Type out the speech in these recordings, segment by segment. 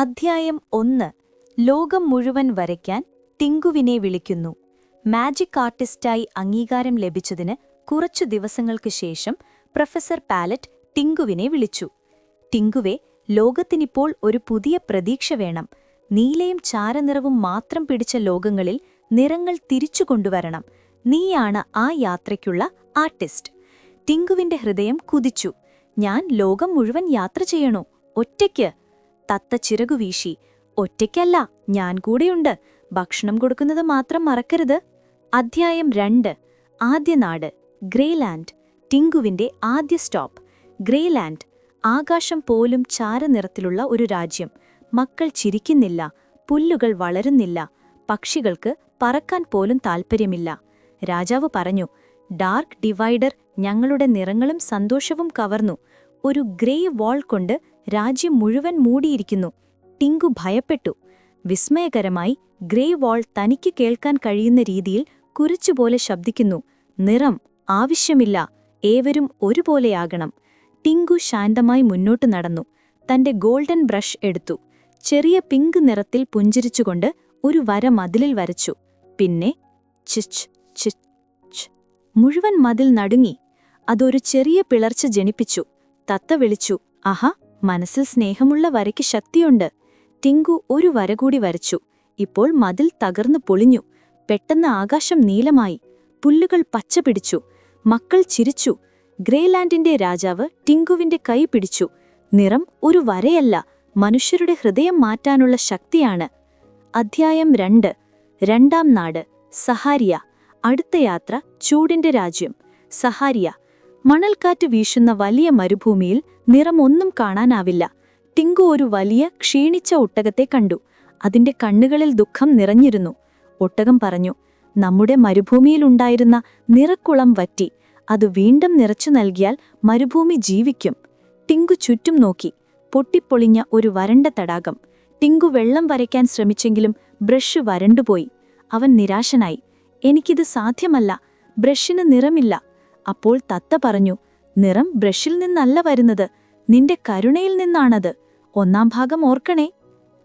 അധ്യായം ഒന്ന്. ലോകം മുഴുവൻ വരയ്ക്കാൻ ടിങ്കുവിനെ വിളിക്കുന്നു. മാജിക് ആർട്ടിസ്റ്റായി അംഗീകാരം ലഭിച്ചതിന് കുറച്ചു ദിവസങ്ങൾക്ക് ശേഷം പ്രൊഫസർ പാലറ്റ് ടിങ്കുവിനെ വിളിച്ചു. ടിങ്കുവെ ലോകത്തിനിപ്പോൾ ഒരു പുതിയ പ്രതീക്ഷ വേണം. നീലയും ചാരനിറവും മാത്രം പിടിച്ച ലോകങ്ങളിൽ നിറങ്ങൾ തിരിച്ചു കൊണ്ടുവരണം. നീയാണ് ആ യാത്രയ്ക്കുള്ള ആർട്ടിസ്റ്റ്. ടിങ്കുവിന്റെ ഹൃദയം കുതിച്ചു. ഞാൻ ലോകം മുഴുവൻ യാത്ര ചെയ്യണോ? ഒറ്റയ്ക്ക്? തത്ത ചിറകു വീശി ഒറ്റയ്ക്കല്ല ഞാൻ കൂടെയുണ്ട്. ഭക്ഷണം കൊടുക്കുന്നത് മാത്രം മറക്കരുത്. അധ്യായം രണ്ട്. ആദ്യ നാട് ഗ്രേലാൻഡ് ടിങ്കുവിന്റെ ആദ്യ സ്റ്റോപ്പ്. ഗ്രേലാൻഡ് ആകാശം പോലും ചാരനിറത്തിലുള്ള ഒരു രാജ്യം. മക്കൾ ചിരിക്കുന്നില്ല പുല്ലുകൾ വളരുന്നില്ല പക്ഷികൾക്ക് പറക്കാൻ പോലും താൽപ്പര്യമില്ല. രാജാവ് പറഞ്ഞു ഡാർക്ക് ഡിവൈഡർ ഞങ്ങളുടെ നിറങ്ങളും സന്തോഷവും കവർന്നു. ഒരു ഗ്രേ വാൾ കൊണ്ട് രാജ്യം മുഴുവൻ മൂടിയിരിക്കുന്നു. ടിങ്കു ഭയപ്പെട്ടു. വിസ്മയകരമായി ഗ്രേ വാൾ തനിക്ക് കേൾക്കാൻ കഴിയുന്ന രീതിയിൽ കുരച്ചുപോലെ ശബ്ദിക്കുന്നു. നിറം ആവശ്യമില്ല. ഏവരും ഒരുപോലെയാകണം. ടിങ്കു ശാന്തമായി മുന്നോട്ട് നടന്നു. തന്റെ ഗോൾഡൻ ബ്രഷ് എടുത്തു. ചെറിയ പിങ്ക് നിറത്തിൽ പുഞ്ചിരിച്ചുകൊണ്ട് ഒരു വര മതിലിൽ വരച്ചു. പിന്നെ ചിച്ച് ചിച്ച്. മുഴുവൻ മതിൽ നടുങ്ങി. അതൊരു ചെറിയ പിളർച്ച ജനിപ്പിച്ചു. തത്ത വിളിച്ചു ആഹാ മനസ്സിൽ സ്നേഹമുള്ള വരയ്ക്ക് ശക്തിയുണ്ട്. ടിങ്കു ഒരു വര കൂടി വരച്ചു. ഇപ്പോൾ മതിൽ തകർന്നു പൊളിഞ്ഞു. പെട്ടെന്ന് ആകാശം നീലമായി. പുല്ലുകൾ പച്ച പിടിച്ചു. മക്കൾ ചിരിച്ചു. ഗ്രേലാൻഡിന്റെ രാജാവ് ടിങ്കുവിന്റെ കൈ പിടിച്ചു. നിറം ഒരു വരയല്ല. മനുഷ്യരുടെ ഹൃദയം മാറ്റാനുള്ള ശക്തിയാണ്. അധ്യായം രണ്ട്. രണ്ടാം നാട്. സഹാരിയ. അടുത്ത യാത്ര ചൂടിന്റെ രാജ്യം. സഹാരിയ. മണൽക്കാറ്റ് വീശുന്ന വലിയ മരുഭൂമിയിൽ നിറമൊന്നും കാണാനാവില്ല. ടിങ്കു ഒരു വലിയ ക്ഷീണിച്ച ഒട്ടകത്തെ കണ്ടു. അതിന്റെ കണ്ണുകളിൽ ദുഃഖം നിറഞ്ഞിരുന്നു. ഒട്ടകം പറഞ്ഞു നമ്മുടെ മരുഭൂമിയിലുണ്ടായിരുന്ന നിറക്കുളം വറ്റി. അത് വീണ്ടും നിറച്ചു നൽകിയാൽ മരുഭൂമി ജീവിക്കും. ടിങ്കു ചുറ്റും നോക്കി. പൊട്ടിപ്പൊളിഞ്ഞ ഒരു വരണ്ട തടാകം. ടിങ്കു വെള്ളം വരയ്ക്കാൻ ശ്രമിച്ചെങ്കിലും ബ്രഷ് വരണ്ടുപോയി. അവൻ നിരാശനായി. എനിക്കിത് സാധ്യമല്ല. ബ്രഷിന് നിറമില്ല. അപ്പോൾ തത്ത പറഞ്ഞു നിറം ബ്രഷിൽ നിന്നല്ല വരുന്നത്. നിന്റെ കരുണയിൽ നിന്നാണത്. ഒന്നാം ഭാഗം ഓർക്കണേ.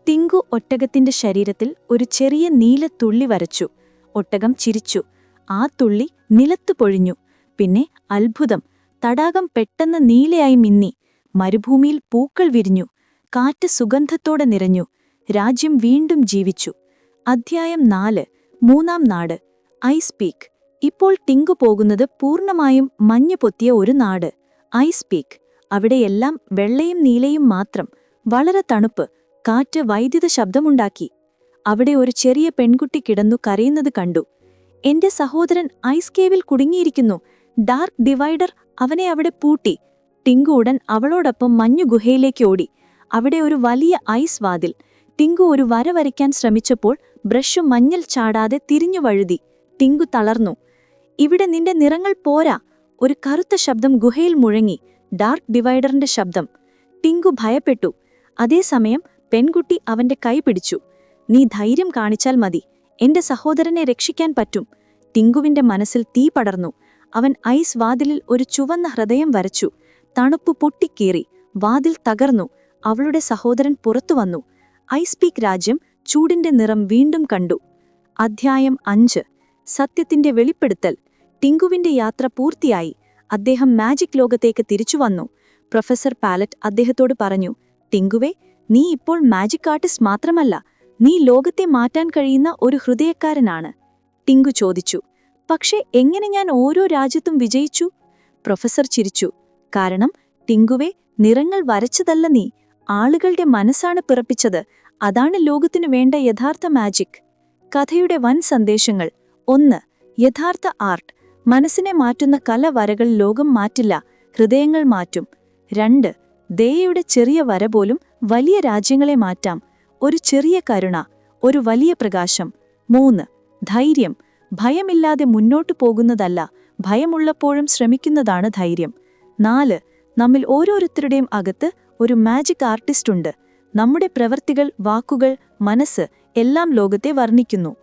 തിങ്കു ഒട്ടകത്തിന്റെ ശരീരത്തിൽ ഒരു ചെറിയ നീല തുള്ളി വരച്ചു. ഒട്ടകം ചിരിച്ചു. ആ തുള്ളി നിലത്തു പൊഴിഞ്ഞു. പിന്നെ അത്ഭുതം. തടാകം പെട്ടെന്ന് നീലയായി മിന്നി. മരുഭൂമിയിൽ പൂക്കൾ വിരിഞ്ഞു. കാറ്റ് സുഗന്ധത്തോടെ നിറഞ്ഞു. രാജ്യം വീണ്ടും ജീവിച്ചു. അധ്യായം നാല്. മൂന്നാം നാട്. ഐസ് പീക്ക് ഇപ്പോൾ ടിങ്കു പോകുന്നത് പൂർണമായും മഞ്ഞു പൊത്തിയ ഒരു നാട്. ഐസ് പീക്ക് അവിടെയെല്ലാം വെള്ളയും നീലയും മാത്രം. വളരെ തണുപ്പ്. കാറ്റ് വൈദ്യുത ശബ്ദമുണ്ടാക്കി. അവിടെ ഒരു ചെറിയ പെൺകുട്ടി കിടന്നു കരയുന്നത് കണ്ടു. എന്റെ സഹോദരൻ ഐസ് കേവിൽ കുടുങ്ങിയിരിക്കുന്നു. ഡാർക്ക് ഡിവൈഡർ അവനെ അവിടെ പൂട്ടി ടിങ്കു ഉടൻ അവളോടൊപ്പം മഞ്ഞു ഗുഹയിലേക്ക് ഓടി. അവിടെ ഒരു വലിയ ഐസ് വാതിൽ. ടിങ്കു ഒരു വര വരയ്ക്കാൻ ശ്രമിച്ചപ്പോൾ ബ്രഷ് മഞ്ഞൾ ചാടാതെ തിരിഞ്ഞു വഴുതി. ടിങ്കു തളർന്നു. ഇവിടെ നിന്റെ നിറങ്ങൾ പോരാ. ഒരു കറുത്ത ശബ്ദം ഗുഹയിൽ മുഴങ്ങി. ഡാർക്ക് ഡിവൈഡറിന്റെ ശബ്ദം. ടിങ്കു ഭയപ്പെട്ടു. അതേസമയം പെൺകുട്ടി അവന്റെ കൈ പിടിച്ചു. നീ ധൈര്യം കാണിച്ചാൽ മതി. എന്റെ സഹോദരനെ രക്ഷിക്കാൻ പറ്റും. ടിങ്കുവിന്റെ മനസ്സിൽ തീ പടർന്നു. അവൻ ഐസ് വാതിലിൽ ഒരു ചുവന്ന ഹൃദയം വരച്ചു. തണുപ്പ് പൊട്ടിക്കേറി. വാതിൽ തകർന്നു. അവളുടെ സഹോദരൻ പുറത്തുവന്നു ഐസ് പീക്ക് രാജ്യം ചൂടിന്റെ നിറം വീണ്ടും കണ്ടു. അധ്യായം അഞ്ച്. സത്യത്തിന്റെ വെളിപ്പെടുത്തൽ ടിങ്കുവിന്റെ യാത്ര പൂർത്തിയായി. അദ്ദേഹം മാജിക് ലോകത്തേക്ക് തിരിച്ചുവന്നു പ്രൊഫസർ പാലറ്റ് അദ്ദേഹത്തോട് പറഞ്ഞു ടിങ്കുവെ നീ ഇപ്പോൾ മാജിക് ആർട്ടിസ്റ്റ് മാത്രമല്ല നീ ലോകത്തെ മാറ്റാൻ കഴിയുന്ന ഒരു ഹൃദയക്കാരനാണ് ടിങ്കു ചോദിച്ചു. പക്ഷേ എങ്ങനെ ഞാൻ ഓരോ രാജ്യത്തും വിജയിച്ചു? പ്രൊഫസർ ചിരിച്ചു. കാരണം ടിങ്കുവെ നിറങ്ങൾ വരച്ചതല്ല നീ ആളുകളുടെ മനസ്സാണ് പിറപ്പിച്ചത് അതാണ് ലോകത്തിനു വേണ്ട യഥാർത്ഥ മാജിക്. കഥയുടെ വൻ സന്ദേശങ്ങൾ. ഒന്ന് യഥാർത്ഥ ആർട്ട് മനസ്സിനെ മാറ്റുന്ന കല വരകൾ ലോകം മാറ്റില്ല ഹൃദയങ്ങൾ മാറ്റും. രണ്ട് ദയയുടെ ചെറിയ വര പോലും വലിയ രാജ്യങ്ങളെ മാറ്റാം. ഒരു ചെറിയ കരുണ ഒരു വലിയ പ്രകാശം. മൂന്ന് ധൈര്യം ഭയമില്ലാതെ മുന്നോട്ടു പോകുന്നതല്ല ഭയമുള്ളപ്പോഴും ശ്രമിക്കുന്നതാണ് ധൈര്യം. നാല് നമ്മിൽ ഓരോരുത്തരുടെയും അകത്ത് ഒരു മാജിക് ആർട്ടിസ്റ്റ് ഉണ്ട്. നമ്മുടെ പ്രവൃത്തികൾ വാക്കുകൾ മനസ്സ് എല്ലാം ലോകത്തെ വർണിക്കുന്നു.